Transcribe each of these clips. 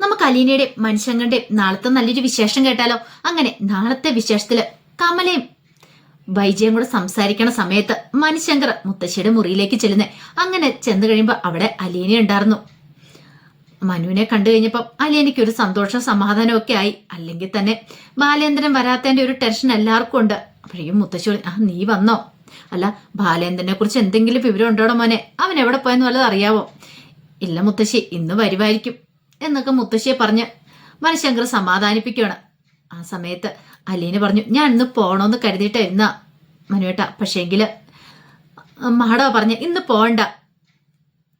നമുക്ക് അലീനയുടെയും മനുഷ്യങ്ങളുടെയും നാളത്തെ നല്ലൊരു വിശേഷം കേട്ടാലോ? അങ്ങനെ നാളത്തെ വിശേഷത്തിൽ കമലയും വൈജയും കൂടെ സംസാരിക്കണ സമയത്ത് മനുശങ്കർ മുത്തശ്ശിയുടെ മുറിയിലേക്ക് ചെല്ലുന്നേ. അങ്ങനെ ചെന്ന് കഴിയുമ്പോൾ അവിടെ അലീന ഉണ്ടായിരുന്നു. മനുവിനെ കണ്ടു കഴിഞ്ഞപ്പം അലീനയ്ക്ക് ഒരു സന്തോഷം സമാധാനം ഒക്കെ ആയി. അല്ലെങ്കിൽ തന്നെ ബാലേന്ദ്രൻ വരാത്തതിന്റെ ഒരു ടെൻഷൻ എല്ലാവർക്കും ഉണ്ട്. അപ്പോഴേക്കും മുത്തശ്ശി ആ നീ വന്നോ? അല്ല ബാലേന്ദ്രനെ കുറിച്ച് എന്തെങ്കിലും വിവരം ഉണ്ടോടോ മോനെ? അവൻ എവിടെ പോയെന്ന് വല്ലതും അറിയാവോ? ഇല്ല മുത്തശ്ശി ഇന്ന് വരുമായിരിക്കും എന്നൊക്കെ മുത്തശ്ശിയെ പറഞ്ഞ് മനുശങ്കർ സമാധാനിപ്പിക്കുകയാണ്. ആ സമയത്ത് അലീന പറഞ്ഞു ഞാൻ ഇന്ന് പോകണമെന്ന് കരുതിയിട്ടായിരുന്ന മനുവേട്ട. പക്ഷേങ്കിൽ മാടോ പറഞ്ഞ് ഇന്ന് പോണ്ട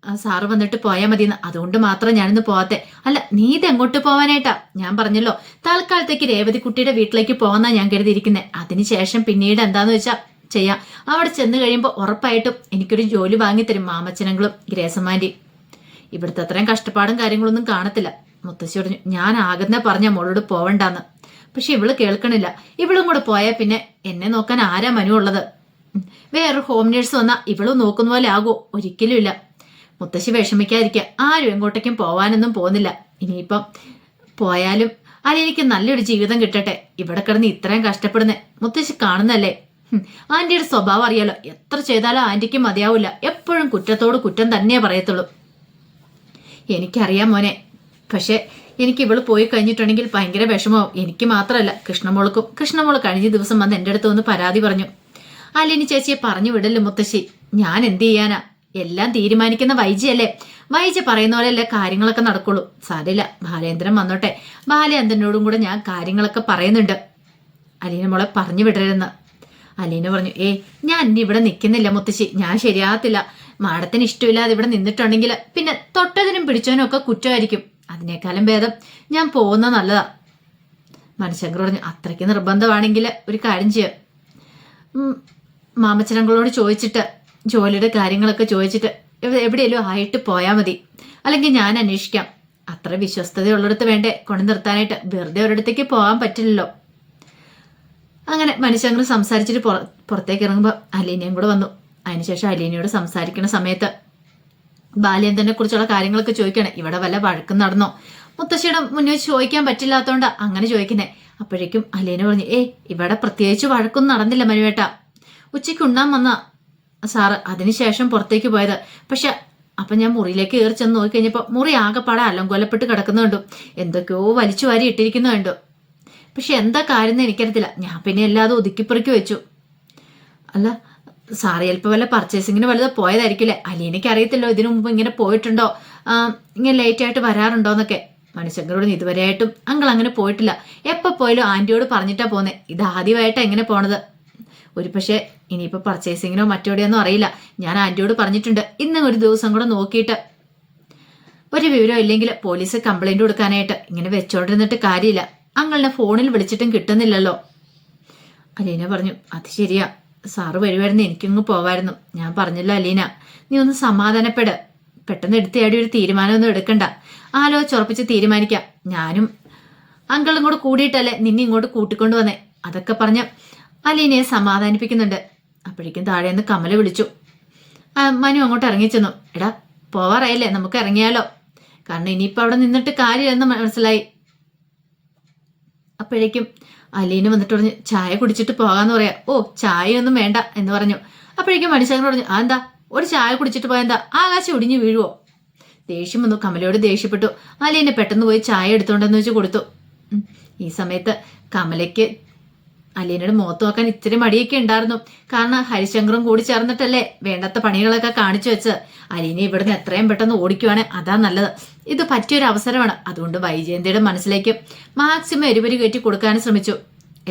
ആ സാറ് വന്നിട്ട് പോയാൽ മതിയെന്ന്. അതുകൊണ്ട് മാത്രം ഞാനിന്ന് പോവാത്തെ. അല്ല നീ ഇത് എങ്ങോട്ട് പോവാനായിട്ടാ. ഞാൻ പറഞ്ഞല്ലോ തൽക്കാലത്തേക്ക് രേവതി കുട്ടിയുടെ വീട്ടിലേക്ക് പോകാന്നാ ഞാൻ കരുതിയിരിക്കുന്നത് അതിനുശേഷം പിന്നീട് എന്താന്ന് വെച്ചാ ചെയ്യാം. അവിടെ ചെന്ന് കഴിയുമ്പോൾ ഉറപ്പായിട്ടും എനിക്കൊരു ജോലി വാങ്ങിത്തരും മാമച്ചനങ്ങളും ഗ്രേസമാന്റി ഇവിടുത്തെ അത്രയും കഷ്ടപ്പാടും കാര്യങ്ങളൊന്നും കാണത്തില്ല. പറഞ്ഞു ഞാൻ ആകുന്ന പറഞ്ഞ മോളോട് പോവണ്ടാന്ന്. പക്ഷെ ഇവൾ കേൾക്കണില്ല. ഇവളും കൂടെ പോയാൽ പിന്നെ എന്നെ നോക്കാൻ ആരാ മനു ഉള്ളത്? വേറൊരു ഹോം നേഴ്സ് വന്നാൽ ഇവളും നോക്കുന്ന പോലെ ആകുമോ ഒരിക്കലും ഇല്ല. മുത്തശ്ശി വിഷമിക്കാതിരിക്കുക ആരും എങ്ങോട്ടേക്കും പോവാനൊന്നും പോകുന്നില്ല. ഇനിയിപ്പം പോയാലും അല്ലെനിക്ക് നല്ലൊരു ജീവിതം കിട്ടട്ടെ. ഇവിടെ കിടന്ന് ഇത്രയും കഷ്ടപ്പെടുന്നേ. മുത്തശ്ശി കാണുന്നല്ലേ? ആന്റിയുടെ സ്വഭാവം അറിയാലോ. എത്ര ചെയ്താലും ആന്റിക്ക് മതിയാവില്ല എപ്പോഴും കുറ്റത്തോട് കുറ്റം തന്നെ പറയത്തുള്ളൂ. എനിക്കറിയാം മോനെ. പക്ഷേ എനിക്ക് ഇവൾ പോയി കഴിഞ്ഞിട്ടുണ്ടെങ്കിൽ ഭയങ്കര വിഷമവും എനിക്ക് മാത്രമല്ല കൃഷ്ണമോൾക്കും. കൃഷ്ണമോൾ കഴിഞ്ഞ ദിവസം വന്ന് എന്റെ അടുത്ത് വന്ന് പരാതി പറഞ്ഞു. അല്ലിനി ചേച്ചിയെ പറഞ്ഞു വിടല്ലോ മുത്തശ്ശി? ഞാൻ എന്ത് ചെയ്യാനാ? എല്ലാം തീരുമാനിക്കുന്ന വൈജിയല്ലേ? വൈജി പറയുന്ന പോലെയല്ലേ കാര്യങ്ങളൊക്കെ നടക്കുള്ളൂ. സാരില്ല ബാലേന്ദ്രൻ വന്നോട്ടെ. ബാലേന്ദ്രനോടും കൂടെ ഞാൻ കാര്യങ്ങളൊക്കെ പറയുന്നുണ്ട്. അലീന മോളെ പറഞ്ഞു വിടരുതെന്ന്. അലീന പറഞ്ഞു ഏ ഞാൻ ഇവിടെ നിൽക്കുന്നില്ല മുത്തശ്ശി. ഞാൻ ശരിയാകത്തില്ല. മാഡത്തിന് ഇഷ്ടമില്ലാതെ ഇവിടെ നിന്നിട്ടുണ്ടെങ്കിൽ പിന്നെ തൊട്ടതിനും പിടിച്ചതിനും ഒക്കെ കുറ്റമായിരിക്കും. അതിനേക്കാളും ഭേദം ഞാൻ പോകുന്ന നല്ലതാ. മനുശങ്കർ പറഞ്ഞു അത്രയ്ക്ക് നിർബന്ധമാണെങ്കിൽ ഒരു കാര്യം ചെയ്യാം. മാമച്ചനങ്ങളോട് ചോദിച്ചിട്ട് ജോലിയുടെ കാര്യങ്ങളൊക്കെ ചോദിച്ചിട്ട് എവിടെ- എവിടെയെങ്കിലും ആയിട്ട് പോയാൽ മതി. അല്ലെങ്കിൽ ഞാൻ അന്വേഷിക്കാം. അത്ര വിശ്വസ്തതയുള്ളിടത്ത് വേണ്ടേ? കൊണ്ടു നിർത്താനായിട്ട് വെറുതെ ഒരിടത്തേക്ക് പോകാൻ പറ്റില്ലല്ലോ. അങ്ങനെ മനുഷ്യങ്ങൾ സംസാരിച്ചിട്ട് പുറ പുറത്തേക്ക് ഇറങ്ങുമ്പോൾ അലീനയും കൂടെ വന്നു. അതിനുശേഷം അലീനയോട് സംസാരിക്കുന്ന സമയത്ത് ബാലേന്ദ്രനെ കുറിച്ചുള്ള കാര്യങ്ങളൊക്കെ ചോദിക്കണേ ഇവിടെ വല്ല വഴക്കും നടന്നോ? മുത്തശ്ശിയുടെ മുന്നിൽ ചോദിക്കാൻ പറ്റില്ലാത്തോണ്ട് അങ്ങനെ ചോദിക്കുന്നേ. അപ്പോഴേക്കും അലീന പറഞ്ഞു ഏ ഇവിടെ പ്രത്യേകിച്ച് വഴക്കൊന്നും നടന്നില്ല മനുവേട്ട ഉച്ചയ്ക്ക് ഉണ്ണാൻ വന്ന സാറ് അതിനുശേഷം പുറത്തേക്ക് പോയത്. പക്ഷെ അപ്പൊ ഞാൻ മുറിയിലേക്ക് കയറി ചെന്ന് നോക്കി കഴിഞ്ഞപ്പോൾ മുറി ആകെപ്പാടെ അലങ്കോലപ്പെട്ട് കിടക്കുന്നുണ്ടു എന്തൊക്കെയോ വലിച്ചു വാരി ഇട്ടിരിക്കുന്നുണ്ടോ പക്ഷെ എന്താ കാര്യം എന്ന് എനിക്കറിയത്തില്ല. ഞാൻ പിന്നെ എല്ലാതും ഒതുക്കിപ്പുറക്കി വെച്ചു. അല്ല സാറ് ചിലപ്പോൾ വല്ല പർച്ചേസിങ്ങിന് വലുത് പോയതായിരിക്കില്ലേ? അലീനയ്ക്ക് അറിയത്തില്ലോ ഇതിനു മുമ്പ് ഇങ്ങനെ പോയിട്ടുണ്ടോ? ഇങ്ങനെ ലേറ്റ് ആയിട്ട് വരാറുണ്ടോ എന്നൊക്കെ. മനുഷ്യങ്ങളോട് ഇതുവരെയായിട്ടും അങ്കിൾ അങ്ങനെ പോയിട്ടില്ല. എപ്പോൾ പോയാലും ആന്റിയോട് പറഞ്ഞിട്ടാ പോന്നെ. ഇത് ആദ്യമായിട്ടാ എങ്ങനെ പോണത്. ഒരു പക്ഷേ ഇനിയിപ്പോൾ പർച്ചേസിങ്ങിനോ മറ്റോടെയൊന്നും അറിയില്ല. ഞാൻ ആന്റിയോട് പറഞ്ഞിട്ടുണ്ട്. ഇന്ന് ഒരു ദിവസം കൂടെ നോക്കിയിട്ട്. ഒരു വിവരം ഇല്ലെങ്കിൽ പോലീസ് കംപ്ലൈന്റ് കൊടുക്കാനായിട്ട് ഇങ്ങനെ വെച്ചോണ്ടിരുന്നിട്ട് കാര്യമില്ല. അങ്ങളിനെ ഫോണിൽ വിളിച്ചിട്ടും കിട്ടുന്നില്ലല്ലോ. അലീന പറഞ്ഞു അത് ശരിയാ. സാറ് വരുമായിരുന്നു എനിക്കിങ്ങ് പോവായിരുന്നു. ഞാൻ പറഞ്ഞില്ല അലീന നീ ഒന്ന് സമാധാനപ്പെട്. പെട്ടെന്ന് എടുത്തയാടി ഒരു തീരുമാനമൊന്നും എടുക്കണ്ട. ആലോചിച്ചുറപ്പിച്ച് തീരുമാനിക്കാം. ഞാനും അങ്കിളും കൂടെ കൂടിയിട്ടല്ലേ നിന്നെ ഇങ്ങോട്ട് കൂട്ടിക്കൊണ്ട് വന്നേ? അതൊക്കെ പറഞ്ഞ് അലീനയെ സമാധാനിപ്പിക്കുന്നുണ്ട്. അപ്പോഴേക്കും താഴെ നിന്ന് കമല വിളിച്ചു. മനു അങ്ങോട്ട് ഇറങ്ങിച്ചെന്നു. എടാ പോവാറായില്ലേ? നമുക്ക് ഇറങ്ങിയാലോ? കാരണം ഇനിയിപ്പോൾ അവിടെ നിന്നിട്ട് കാര്യമില്ലെന്ന് മനസ്സിലായി. അപ്പോഴേക്കും അലീന വന്നിട്ട് പറഞ്ഞു ചായ കുടിച്ചിട്ട് പോകാന്ന് പറയാ. ഓ ചായ ഒന്നും വേണ്ട എന്ന് പറഞ്ഞു. അപ്പോഴേക്കും മനുഷ്യങ്ങൾ പറഞ്ഞു ആ എന്താ? ഒരു ചായ കുടിച്ചിട്ട് പോയാ എന്താ? ആകാശം ഒടിഞ്ഞു വീഴുവോ? ദേഷ്യം വന്നു. കമലയോട് ദേഷ്യപ്പെട്ടു. അലീന പെട്ടെന്ന് പോയി ചായ എടുത്തോണ്ടെന്ന് വെച്ച് കൊടുത്തു. ഈ സമയത്ത് കമലയ്ക്ക് അലീനയുടെ മുഖത്ത് നോക്കാൻ ഇത്തിരി മടിയൊക്കെ ഉണ്ടായിരുന്നു. കാരണം ഹരിശങ്കറും കൂടി ചേർന്നിട്ടല്ലേ വേണ്ടാത്ത പണികളൊക്കെ കാണിച്ചു വെച്ച്. അലീന ഇവിടുന്ന് എത്രയും പെട്ടെന്ന് ഓടിക്കുവാണ്. അതാ നല്ലത്. ഇത് പറ്റിയൊരു അവസരമാണ്. അതുകൊണ്ട് വൈജയന്തിയുടെ മനസ്സിലേക്ക് മാക്സിമം എരിപരി കയറ്റി കൊടുക്കാനും ശ്രമിച്ചു.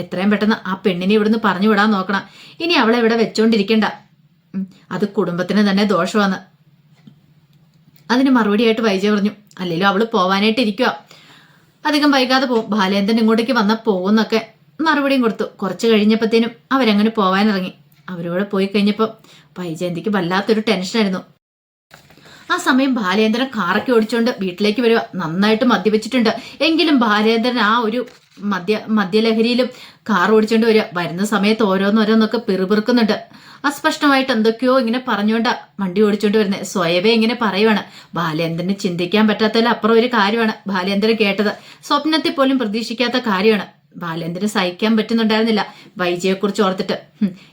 എത്രയും പെട്ടെന്ന് ആ പെണ്ണിനെ ഇവിടുന്ന് പറഞ്ഞു വിടാൻ നോക്കണം. ഇനി അവളെ ഇവിടെ വെച്ചോണ്ടിരിക്കണ്ട. അത് കുടുംബത്തിന് തന്നെ ദോഷമാണ്. അതിന് മറുപടിയായിട്ട് വൈജയ പറഞ്ഞു അല്ലെങ്കിലും അവൾ പോവാനായിട്ട് ഇരിക്കുക അധികം വൈകാതെ പോകും ബാലേന്ദ്രൻ ഇങ്ങോട്ടേക്ക് വന്നാൽ പോകുന്നൊക്കെ. മറുപടിയും കൊടുത്തു. കുറച്ച് കഴിഞ്ഞപ്പോഴത്തേനും അവരങ്ങനെ പോവാനിറങ്ങി. അവരോട് പോയി കഴിഞ്ഞപ്പോൾ വൈജയന്തിക്ക് വല്ലാത്തൊരു ടെൻഷനായിരുന്നു. ആ സമയം ബാലേന്ദ്രൻ കാറൊക്കെ ഓടിച്ചുകൊണ്ട് വീട്ടിലേക്ക് വരിക നന്നായിട്ട് മദ്യപിച്ചിട്ടുണ്ട്. എങ്കിലും ബാലേന്ദ്രൻ ആ ഒരു മദ്യ മദ്യലഹരിയിലും കാർ ഓടിച്ചോണ്ട് വരിക. വരുന്ന സമയത്ത് ഓരോന്നോരോന്നൊക്കെ പിറുപിറുക്കുന്നുണ്ട്. അസ്പഷ്ടമായിട്ട് എന്തൊക്കെയോ ഇങ്ങനെ പറഞ്ഞുകൊണ്ടാ വണ്ടി ഓടിച്ചോണ്ട് വരുന്നത് സ്വയവേ ഇങ്ങനെ പറയുവാണ്. ബാലേന്ദ്രന് ചിന്തിക്കാൻ പറ്റാത്തതിൽ അപ്പുറം ഒരു കാര്യമാണ് ബാലേന്ദ്രൻ കേട്ടത്. സ്വപ്നത്തിൽ പോലും പ്രതീക്ഷിക്കാത്ത കാര്യമാണ്. ബാലേന്ദ്രന് സഹിക്കാൻ പറ്റുന്നുണ്ടായിരുന്നില്ല. വൈജയെക്കുറിച്ച് ഓർത്തിട്ട്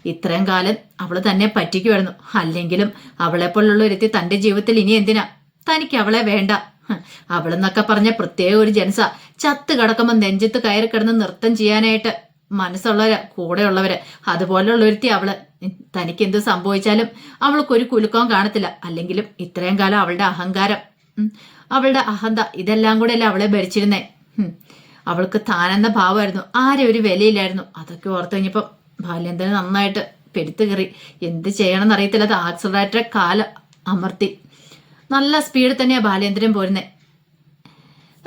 ഇത്രയും കാലം അവൾ തന്നെ പറ്റിക്കുമായിരുന്നു. അല്ലെങ്കിലും അവളെ പോലുള്ള ഒരുത്തി തന്റെ ജീവിതത്തിൽ ഇനി എന്തിനാ? തനിക്ക് അവളെ വേണ്ട. അവളെന്നൊക്കെ പറഞ്ഞ പ്രത്യേക ഒരു ജനസ ചത്ത് കിടക്കുമ്പോൾ നെഞ്ചത്ത് കയറി കിടന്ന് നൃത്തം ചെയ്യാനായിട്ട് മനസ്സുള്ളവര് കൂടെയുള്ളവര് അതുപോലെയുള്ള ഒരുത്തി അവൾ. തനിക്ക് എന്ത് സംഭവിച്ചാലും അവൾക്കൊരു കുലുക്കവും കാണത്തില്ല. അല്ലെങ്കിലും ഇത്രയും കാലം അവളുടെ അഹങ്കാരം അവളുടെ അഹന്ത ഇതെല്ലാം കൂടെ അല്ലേ അവളെ ഭരിച്ചിരുന്നേ. അവൾക്ക് താനെന്ന ഭാവമായിരുന്നു. ആരെ ഒരു വിലയില്ലായിരുന്നു. അതൊക്കെ ഓർത്തു കഴിഞ്ഞപ്പോൾ ബാല്യന്തന് നന്നായിട്ട് പെരുത്ത് കയറി. എന്ത് ചെയ്യണമെന്ന് അറിയത്തില്ല. അത് ആക്സിലറേറ്റർ കാല അമർത്തി. നല്ല സ്പീഡിൽ തന്നെയാണ് ബാലേന്ദ്രൻ പോരുന്നത്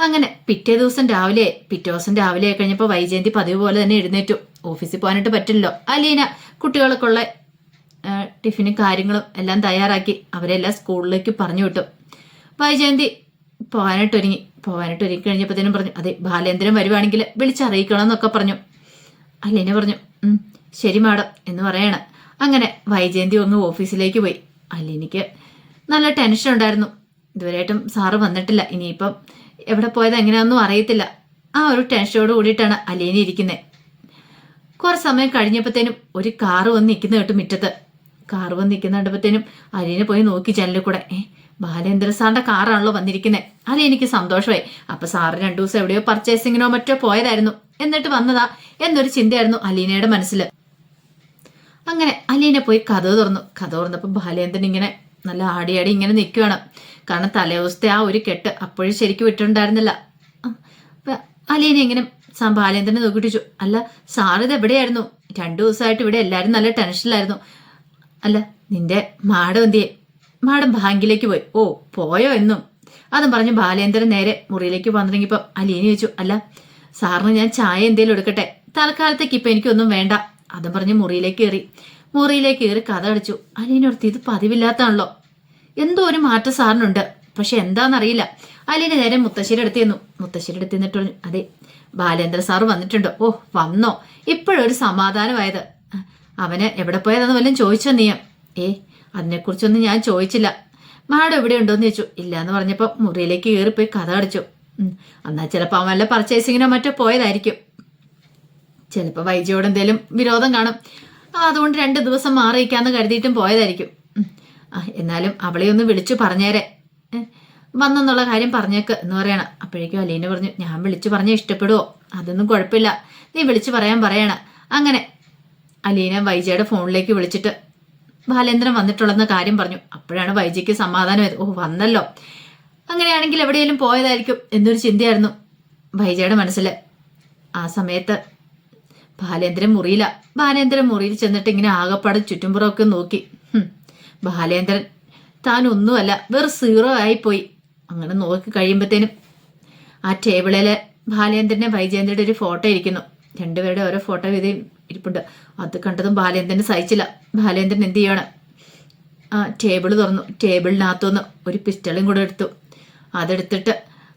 അങ്ങനെ പിറ്റേ ദിവസം രാവിലെ പിറ്റേ ദിവസം രാവിലെ കഴിഞ്ഞപ്പോൾ വൈജയന്തി പതിവ് പോലെ തന്നെ എഴുന്നേറ്റു. ഓഫീസിൽ പോകാനായിട്ട് പറ്റില്ലല്ലോ. അലീന കുട്ടികൾക്കുള്ള ടിഫിനും കാര്യങ്ങളും എല്ലാം തയ്യാറാക്കി. അവരെല്ലാം സ്കൂളിലേക്ക് പറഞ്ഞു വിട്ടു. വൈജയന്തി പോകാനായിട്ട് ഒരുങ്ങി. പോകാനായിട്ട് ഒരുങ്ങി കഴിഞ്ഞപ്പോഴത്തേനും പറഞ്ഞു അതെ ബാലേന്ദ്രൻ വരുവാണെങ്കിൽ വിളിച്ചറിയിക്കണം എന്നൊക്കെ പറഞ്ഞു. അലീന പറഞ്ഞു ശരി മാഡം എന്ന് പറയണം. അങ്ങനെ വൈജയന്തി ഒന്ന് ഓഫീസിലേക്ക് പോയി. അല്ലെനിക്ക് നല്ല ടെൻഷൻ ഉണ്ടായിരുന്നു. ഇതുവരെയായിട്ടും സാറ് വന്നിട്ടില്ല. ഇനിയിപ്പം എവിടെ പോയത് എങ്ങനെയാണെന്നും അറിയത്തില്ല. ആ ഒരു ടെൻഷനോട് കൂടിയിട്ടാണ് അലീന ഇരിക്കുന്നത് കുറേ സമയം കഴിഞ്ഞപ്പോഴത്തേനും ഒരു കാറ് വന്ന് നിൽക്കുന്ന കേട്ടു മുറ്റത്ത്. കാറ് വന്ന് നിൽക്കുന്ന കണ്ടപ്പോഴത്തേനും അലീന പോയി നോക്കി ജനലിൽ കൂടെ. ഏ ബാലേന്ദ്ര സാറിന്റെ കാറാണല്ലോ വന്നിരിക്കുന്നത് അത് എനിക്ക് സന്തോഷമായി. അപ്പൊ സാറ് രണ്ടു ദിവസം എവിടെയോ പർച്ചേസിങ്ങിനോ മറ്റോ പോയതായിരുന്നു. എന്നിട്ട് വന്നതാ എന്നൊരു ചിന്തയായിരുന്നു അലീനയുടെ മനസ്സിൽ അങ്ങനെ അലീന പോയി കഥ തുറന്നു. കഥ തുറന്നപ്പോൾ ബാലേന്ദ്രൻ ഇങ്ങനെ നല്ല ആടിയാടി ഇങ്ങനെ നിൽക്കുകയാണ് കാരണം തലേദിവസത്തെ ആ ഒരു കെട്ട് അപ്പോഴും ശരിക്കും വിട്ടുണ്ടായിരുന്നില്ല അലീന ഇങ്ങനെ ബാലേന്ദ്രനെ നോക്കിട്ടിച്ചു അല്ല സാർ ഇത് എവിടെയായിരുന്നു? രണ്ടു ദിവസമായിട്ട് ഇവിടെ എല്ലാവരും നല്ല ടെൻഷനിലായിരുന്നു അല്ല നിന്റെ മാഡം മാഡം ബാങ്കിലേക്ക് പോയി. ഓ പോയോ എന്നും. അതും പറഞ്ഞ് ബാലേന്ദ്രൻ നേരെ മുറിയിലേക്ക് വന്നിറങ്ങിയപ്പം അലീന ചോദിച്ചു അല്ല സാറിന് ഞാൻ ചായ എന്തേലും എടുക്കട്ടെ? തൽക്കാലത്തേക്ക് ഇപ്പൊ എനിക്കൊന്നും വേണ്ട. അതും പറഞ്ഞ് മുറിയിലേക്ക് കയറി. മുറിയിലേക്ക് കയറി കഥ അടിച്ചു അലീനോർത്ത് ഇത് പതിവില്ലാത്താണല്ലോ എന്തോ ഒരു മാറ്റം സാറിനുണ്ട്. പക്ഷെ എന്താണെന്നറിയില്ല. അലീന നേരെ മുത്തശ്ശേരി അടുത്ത് ചെന്നു. മുത്തശ്ശേരി അടുത്ത് പറഞ്ഞു അതെ ബാലേന്ദ്ര സാറ് വന്നിട്ടുണ്ടോ. ഓ വന്നോ. ഇപ്പോഴൊരു സമാധാനമായത്. അവന് എവിടെ പോയതെന്ന് വല്ലതും ചോദിച്ചോ നീയം ഏ അതിനെക്കുറിച്ചൊന്നും ഞാൻ ചോദിച്ചില്ല. മാഡം എവിടെ ഉണ്ടോന്ന് ചോദിച്ചു. ഇല്ല എന്ന് പറഞ്ഞപ്പോൾ മുറിയിലേക്ക് കയറിപ്പോയി കഥ അടിച്ചു. എന്നാൽ എന്നാ ചിലപ്പോൾ അവൻ വല്ല പർച്ചേസിങ്ങിനോ മറ്റോ പോയതായിരിക്കും. ചിലപ്പോൾ വൈജിയോട് എന്തേലും വിരോധം കാണും. അതുകൊണ്ട് രണ്ട് ദിവസം മാറിയിക്കാന്ന് കരുതിയിട്ടും പോയതായിരിക്കും. എന്നാലും അവളെ ഒന്ന് വിളിച്ചു പറഞ്ഞേരെ. വന്നെന്നുള്ള കാര്യം പറഞ്ഞേക്ക് എന്ന് പറയണം. അപ്പോഴേക്കും അലീന പറഞ്ഞു ഞാൻ വിളിച്ചു പറഞ്ഞ ഇഷ്ടപ്പെടുവോ? അതൊന്നും കുഴപ്പമില്ല. നീ വിളിച്ചു പറയാൻ പറയണ. അങ്ങനെ അലീന വൈജയുടെ ഫോണിലേക്ക് വിളിച്ചിട്ട് ബാലേന്ദ്രൻ വന്നിട്ടുള്ളെന്ന കാര്യം പറഞ്ഞു. അപ്പോഴാണ് വൈജിക്ക് സമാധാനമായത്. ഓ വന്നല്ലോ. അങ്ങനെയാണെങ്കിൽ എവിടെയെങ്കിലും പോയതായിരിക്കും എന്നൊരു ചിന്തയായിരുന്നു വൈജയുടെ മനസ്സിൽ ആ സമയത്ത് ബാലേന്ദ്രൻ മുറിയില്ല ബാലേന്ദ്രൻ മുറിയിൽ ചെന്നിട്ട് ഇങ്ങനെ ആകപ്പാട് ചുറ്റുംപുറമൊക്കെ നോക്കി. ബാലേന്ദ്രൻ താൻ ഒന്നുമല്ല വെറും സീറോ ആയിപ്പോയി. അങ്ങനെ നോക്കി കഴിയുമ്പോഴത്തേനും ആ ടേബിളിൽ ബാലേന്ദ്രനെ വൈജേന്ദ്രയുടെ ഒരു ഫോട്ടോ ഇരിക്കുന്നു. രണ്ടുപേരുടെ ഓരോ ഫോട്ടോ ഇത് ഇരിപ്പുണ്ട്. അത് കണ്ടതും ബാലേന്ദ്രൻ സഹിച്ചില്ല. ബാലേന്ദ്രൻ എന്ത് ചെയ്യണം? ആ ടേബിൾ തുറന്നു. ടേബിളിനകത്തുനിന്ന് ഒരു പിസ്റ്റളും കൂടെ എടുത്തു. അതെടുത്തിട്ട്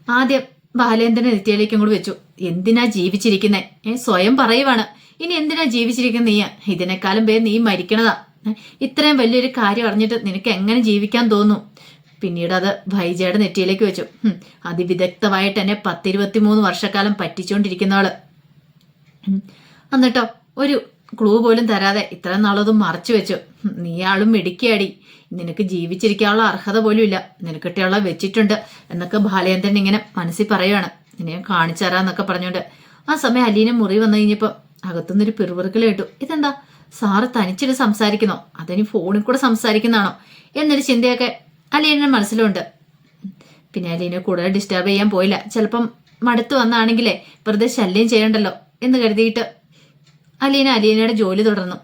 ആദ്യം ബാലേന്ദ്രൻ നെറ്റിയിലേക്കും കൂടെ വെച്ചു. എന്തിനാ ജീവിച്ചിരിക്കുന്നേ? ഏ സ്വയം പറയുവാണ്. ഇനി എന്തിനാ ജീവിച്ചിരിക്കുന്ന നീ? ഇതിനേക്കാളും പേര് നീ മരിക്കണതാ. ഇത്രയും വലിയൊരു കാര്യം അറിഞ്ഞിട്ട് നിനക്ക് എങ്ങനെ ജീവിക്കാൻ തോന്നും പിന്നീട് അത് ഭൈജയുടെ നെറ്റിയിലേക്ക് വെച്ചു. അതിവിദഗ്ധമായിട്ട് എന്നെ പത്തിരുപത്തി മൂന്ന് വർഷക്കാലം പറ്റിച്ചുകൊണ്ടിരിക്കുന്നവൾ ആൾ. എന്നിട്ടോ? ഒരു ക്ലൂ പോലും തരാതെ ഇത്ര നാളതും മറച്ചു വെച്ചു. നീയാളും മിടുക്കിയാടി. നിനക്ക് ജീവിച്ചിരിക്കാനുള്ള അർഹത പോലും ഇല്ല. നിനക്കിട്ടുള്ള വെച്ചിട്ടുണ്ട് എന്നൊക്കെ ബാലേന്ദ്രൻ ഇങ്ങനെ മനസ്സിൽ പറയുവാണ്. നിന്നെ കാണിച്ചു തരാന്നൊക്കെ പറഞ്ഞുകൊണ്ട് ആ സമയം അലീനെ മുറി വന്നു കഴിഞ്ഞപ്പോൾ അകത്തുനിന്നൊരു പിറുപിറുക്കൽ കേട്ടു. ഇതെന്താ? സാറ് തനിച്ചിട്ട് സംസാരിക്കുന്നോ? അതിനി ഫോണിൽ കൂടെ സംസാരിക്കുന്നതാണോ? എന്നൊരു ചിന്തയൊക്കെ അലീനെ മനസ്സിലുണ്ട്. പിന്നെ അലീനെ കൂടുതൽ ഡിസ്റ്റർബ് ചെയ്യാൻ പോയില്ല. ചിലപ്പം മടുത്തു വന്നാണെങ്കിലേ വെറുതെ ശല്യം ചെയ്യണ്ടല്ലോ എന്ന് കരുതിയിട്ട് അലീന അലീനയുടെ ജോലി തുടർന്നു.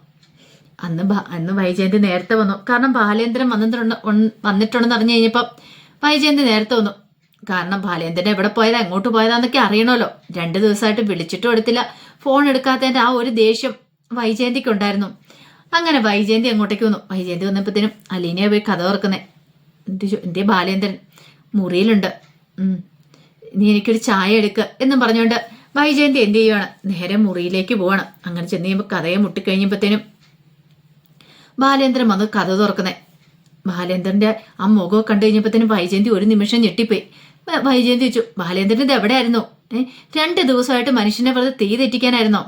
അന്ന് അന്ന് വൈജയന്തി നേരത്തെ വന്നു. കാരണം ബാലേന്ദ്രൻ വന്നിട്ടുണ്ട് വന്നിട്ടുണ്ടെന്ന് അറിഞ്ഞു കഴിഞ്ഞപ്പം വൈജയന്തി നേരത്തെ വന്നു. കാരണം ബാലേന്ദ്രൻ എവിടെ പോയതാ എങ്ങോട്ട് പോയതാന്നൊക്കെ അറിയണമല്ലോ. രണ്ട് ദിവസമായിട്ട് വിളിച്ചിട്ടും എടുത്തില്ല. ഫോൺ എടുക്കാത്തതിന്റെ ആ ഒരു ദേഷ്യം വൈജയന്തിക്ക് ഉണ്ടായിരുന്നു. അങ്ങനെ വൈജയന്തി അങ്ങോട്ടേക്ക് വന്നു. വൈജയന്തി വന്നപ്പോഴത്തേനും അലീനയെ പോയി കഥ ഓർക്കുന്നേ ചോ- എന്തേ ബാലേന്ദ്രൻ മുറിയിലുണ്ട്. നീ എനിക്കൊരു ചായ എടുക്കുക എന്നും പറഞ്ഞുകൊണ്ട് വൈജയന്തി എന്ത് ചെയ്യുവാണ്? നേരെ മുറിയിലേക്ക് പോവാണ്. അങ്ങനെ ചെന്ന് കഴിയുമ്പോൾ കഥയെ മുട്ടിക്കഴിഞ്ഞപ്പോഴത്തേനും ബാലേന്ദ്രൻ വന്ന് കഥ തുറക്കുന്നേ. ബാലേന്ദ്രന്റെ ആ മുഖം കണ്ടു കഴിഞ്ഞപ്പോഴത്തേനും വൈജയന്തി ഒരു നിമിഷം ഞെട്ടിപ്പോയി. വൈജയന്തി ചോദിച്ചു ബാലേന്ദ്രൻ ഇത് എവിടെയായിരുന്നു? ഏഹ് രണ്ട് ദിവസമായിട്ട് മനുഷ്യനെ വെറുതെ തീ തെറ്റിക്കാനായിരുന്നോ?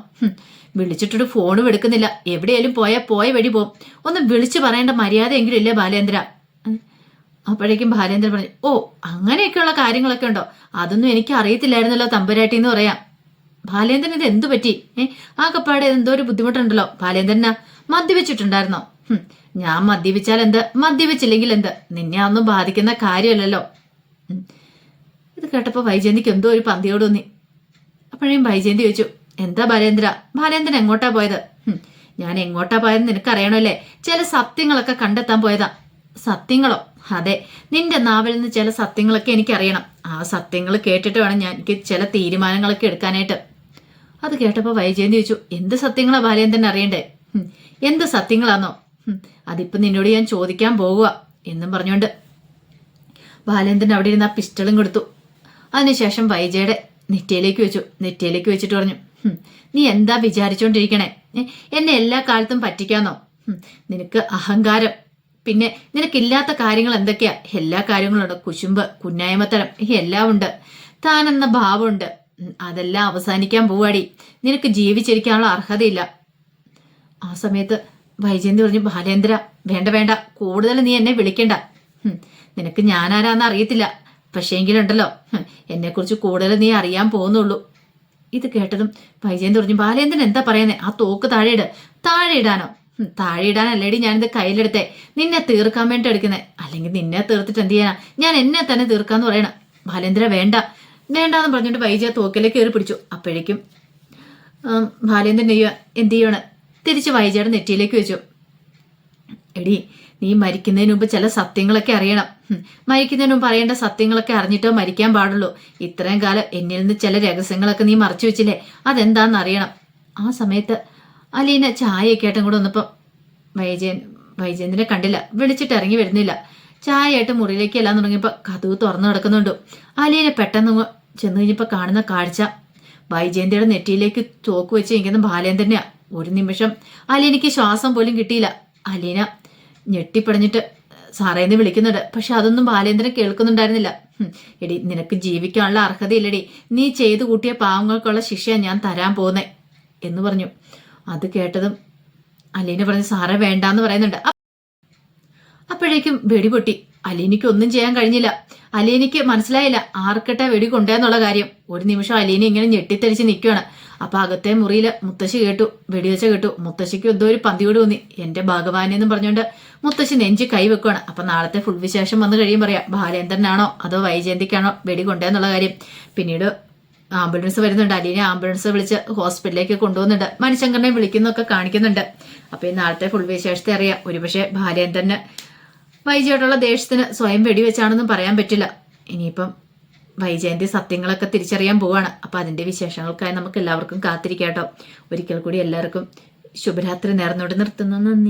വിളിച്ചിട്ടൊരു ഫോണും എടുക്കുന്നില്ല. എവിടെയാലും പോയാൽ പോയ വഴി പോവും. ഒന്ന് വിളിച്ചു പറയേണ്ട മര്യാദയെങ്കിലും ഇല്ലേ ബാലേന്ദ്ര? അപ്പോഴേക്കും ബാലേന്ദ്രൻ പറഞ്ഞു ഓ അങ്ങനെയൊക്കെയുള്ള കാര്യങ്ങളൊക്കെ ഉണ്ടോ? അതൊന്നും എനിക്ക് അറിയത്തില്ലായിരുന്നല്ലോ തമ്പുരാട്ടി എന്ന് പറയാം. ബാലേന്ദ്രൻ ഇത് എന്തു പറ്റി? ഏ ആ കപ്പാടെ എന്തോ ഒരു ബുദ്ധിമുട്ടുണ്ടല്ലോ. ബാലേന്ദ്രനാ മദ്യപിച്ചിട്ടുണ്ടായിരുന്നോ? ഞാൻ മദ്യപിച്ചാൽ എന്ത്? മദ്യപിച്ചില്ലെങ്കിൽ എന്ത്? നിന്നെ ഒന്നും ബാധിക്കുന്ന കാര്യമല്ലല്ലോ. ഇത് കേട്ടപ്പോൾ വൈജയന്തിക്ക് എന്തോ ഒരു പന്തിയോട് തോന്നി. അപ്പോഴേയും വൈജയന്തി ചോദിച്ചു എന്താ ബാലേന്ദ്ര? ബാലേന്ദ്രൻ എങ്ങോട്ടാ പോയത്? ഞാൻ എങ്ങോട്ടാ പോയതെന്ന് നിനക്കറിയണമല്ലേ? ചില സത്യങ്ങളൊക്കെ കണ്ടെത്താൻ പോയതാ. സത്യങ്ങളോ? അതെ നിന്റെ നാവിൽ നിന്ന് ചില സത്യങ്ങളൊക്കെ എനിക്കറിയണം. ആ സത്യങ്ങൾ കേട്ടിട്ട് വേണം ഞാൻ എനിക്ക് ചില തീരുമാനങ്ങളൊക്കെ എടുക്കാനായിട്ട്. അത് കേട്ടപ്പോൾ വൈജയന്തി ചോദിച്ചു എന്ത് സത്യങ്ങളാ ബാലേന്ദ്രൻ അറിയണ്ടേ? എന്ത് സത്യങ്ങളാന്നോ? അതിപ്പോ നിന്നോട് ഞാൻ ചോദിക്കാൻ പോകുക എന്നും പറഞ്ഞുകൊണ്ട് ബാലേന്ദ്രൻ അവിടെ ഇരുന്ന് ആ പിസ്റ്റളും കൊടുത്തു. അതിനുശേഷം വൈജയുടെ നെറ്റയിലേക്ക് വെച്ചു. നെറ്റയിലേക്ക് വെച്ചിട്ട് പറഞ്ഞു നീ എന്താ വിചാരിച്ചോണ്ടിരിക്കണേ? എന്നെ എല്ലാ കാലത്തും പറ്റിക്കാന്നോ? നിനക്ക് അഹങ്കാരം. പിന്നെ നിനക്കില്ലാത്ത കാര്യങ്ങൾ എന്തൊക്കെയാ? എല്ലാ കാര്യങ്ങളും ഉണ്ട് കുശുമ്പ് കുന്നായ്മത്തരം എല്ലാം ഉണ്ട് താനെന്ന ഭാവമുണ്ട്. അതെല്ലാം അവസാനിക്കാൻ പോവാടി. നിനക്ക് ജീവിച്ചിരിക്കാനുള്ള അർഹതയില്ല. ആ സമയത്ത് വൈജയന്തി പറഞ്ഞു ബാലേന്ദ്ര വേണ്ട വേണ്ട. കൂടുതൽ നീ എന്നെ വിളിക്കണ്ട. നിനക്ക് ഞാനാരാന്ന് അറിയത്തില്ല. പക്ഷേങ്കിലുണ്ടല്ലോ എന്നെക്കുറിച്ച് കൂടുതൽ നീ അറിയാൻ പോകുന്നുള്ളൂ. ഇത് കേട്ടതും വൈജയന്തി പറഞ്ഞു ബാലേന്ദ്രൻ എന്താ പറയുന്നേ? ആ തോക്ക് താഴെ ഇട്. താഴെ ഇടാനോ? താഴെ ഇടാനല്ലേടി ഞാനിത് കയ്യിലെടുത്തേ. നിന്നെ തീർക്കാൻ വേണ്ടി എടുക്കുന്നേ. അല്ലെങ്കിൽ നിന്നെ തീർത്തിട്ട് എന്ത് ചെയ്യാനാ? ഞാൻ എന്നെ തന്നെ തീർക്കാന്ന് പറയണം. ബാലേന്ദ്ര വേണ്ട. വേണ്ടാന്ന് പറഞ്ഞിട്ട് വൈജയ തോക്കിലേക്ക് കയറി പിടിച്ചു. അപ്പോഴേക്കും ബാലേന്ദ്രൻ ചെയ്യുക എന്ത് ചെയ്യണം? തിരിച്ച് വൈജയുടെ നെറ്റിയിലേക്ക് വെച്ചു. എടി നീ മരിക്കുന്നതിന് മുമ്പ് ചില സത്യങ്ങളൊക്കെ അറിയണം. മരിക്കുന്നതിന് മുമ്പ് അറിയേണ്ട സത്യങ്ങളൊക്കെ അറിഞ്ഞിട്ടോ മരിക്കാൻ പാടുള്ളൂ. ഇത്രയും കാലം എന്നിൽ നിന്ന് ചില രഹസ്യങ്ങളൊക്കെ നീ മറച്ചു വെച്ചില്ലേ? അതെന്താന്ന് അറിയണം. ആ സമയത്ത് അലീന ചായയൊക്കെ ആയിട്ടും കൂടെ വന്നപ്പോൾ വൈജയൻ വൈജയന്തിനെ കണ്ടില്ല. വിളിച്ചിട്ട് ഇറങ്ങി വരുന്നില്ല. ചായയായിട്ട് മുറിയിലേക്ക് എല്ലാം തുടങ്ങിയപ്പോൾ കഥവ് തുറന്നു കിടക്കുന്നുണ്ട്. അലീന പെട്ടെന്ന് ചെന്ന് കഴിഞ്ഞപ്പോൾ കാണുന്ന കാഴ്ച. വൈജയന്തിയുടെ നെറ്റിയിലേക്ക് തോക്ക് വെച്ച് നിൽക്കുന്ന ബാലേന്ദ്രനെയാ. ഒരു നിമിഷം അലീനയ്ക്ക് ശ്വാസം പോലും കിട്ടിയില്ല. അലീന ഞെട്ടിപ്പടഞ്ഞിട്ട് സാറേന്ന് വിളിക്കുന്നുണ്ട്. പക്ഷെ അതൊന്നും ബാലേന്ദ്രൻ കേൾക്കുന്നുണ്ടായിരുന്നില്ല. എടി നിനക്ക് ജീവിക്കാനുള്ള അർഹതയില്ലടി. നീ ചെയ്തു കൂട്ടിയ പാവങ്ങൾക്കുള്ള ശിക്ഷ ഞാൻ തരാൻ പോകുന്നേ എന്ന് പറഞ്ഞു. അത് കേട്ടതും അലീന പറഞ്ഞു സാറേ വേണ്ടാന്ന് പറയുന്നുണ്ട്. അപ്പോഴേക്കും വെടിപൊട്ടി അലീനയ്ക്ക് ഒന്നും ചെയ്യാൻ കഴിഞ്ഞില്ല. അലീനയ്ക്ക് മനസ്സിലായില്ല ആർക്കട്ടെ വെടി കൊണ്ടേന്നുള്ള കാര്യം. ഒരു നിമിഷം അലീന ഇങ്ങനെ ഞെട്ടിത്തെളിച്ച് നിൽക്കുകയാണ് അപ്പൊ അകത്തെ മുറിയിൽ മുത്തശ്ശി കേട്ടു വെടിവെച്ച കേട്ടു. മുത്തശ്ശിക്ക് എന്തോ ഒരു പന്തിയോട് തോന്നി. എന്റെ ഭാഗവാനെന്നും പറഞ്ഞുകൊണ്ട് മുത്തശ്ശി നെഞ്ചി കൈ വെക്കുകയാണ് അപ്പൊ നാളത്തെ ഫുൾ വിശേഷം വന്നു കഴിയും പറയാം ബാലേന്ദ്രനാണോ അതോ വൈജയന്തിക്കാണോ വെടി കൊണ്ടേന്നുള്ള കാര്യം. പിന്നീട് ആംബുലൻസ് വരുന്നുണ്ട്. അലീനെ ആംബുലൻസ് വിളിച്ച് ഹോസ്പിറ്റലിലേക്ക് കൊണ്ടുപോകുന്നുണ്ട് മണിശങ്കറിനെ വിളിക്കുന്നൊക്കെ കാണിക്കുന്നുണ്ട്. അപ്പൊ ഈ നാളത്തെ ഫുൾ വിശേഷത്തെ അറിയാം. ഒരുപക്ഷെ ബാലേന്ദ്രന് വൈജയോടുള്ള ദേഷ്യത്തിന് സ്വയം വെടിവെച്ചാണെന്നും പറയാൻ പറ്റില്ല. ഇനിയിപ്പം വൈജയന്തി സത്യങ്ങളൊക്കെ തിരിച്ചറിയാൻ പോവാണ്. അപ്പൊ അതിന്റെ വിശേഷങ്ങൾക്കായി നമുക്ക് എല്ലാവർക്കും കാത്തിരിക്കാട്ടോ. ഒരിക്കൽ കൂടി എല്ലാവർക്കും ശുഭരാത്രി നേർന്നോട് നിർത്തുന്നു. നന്ദി.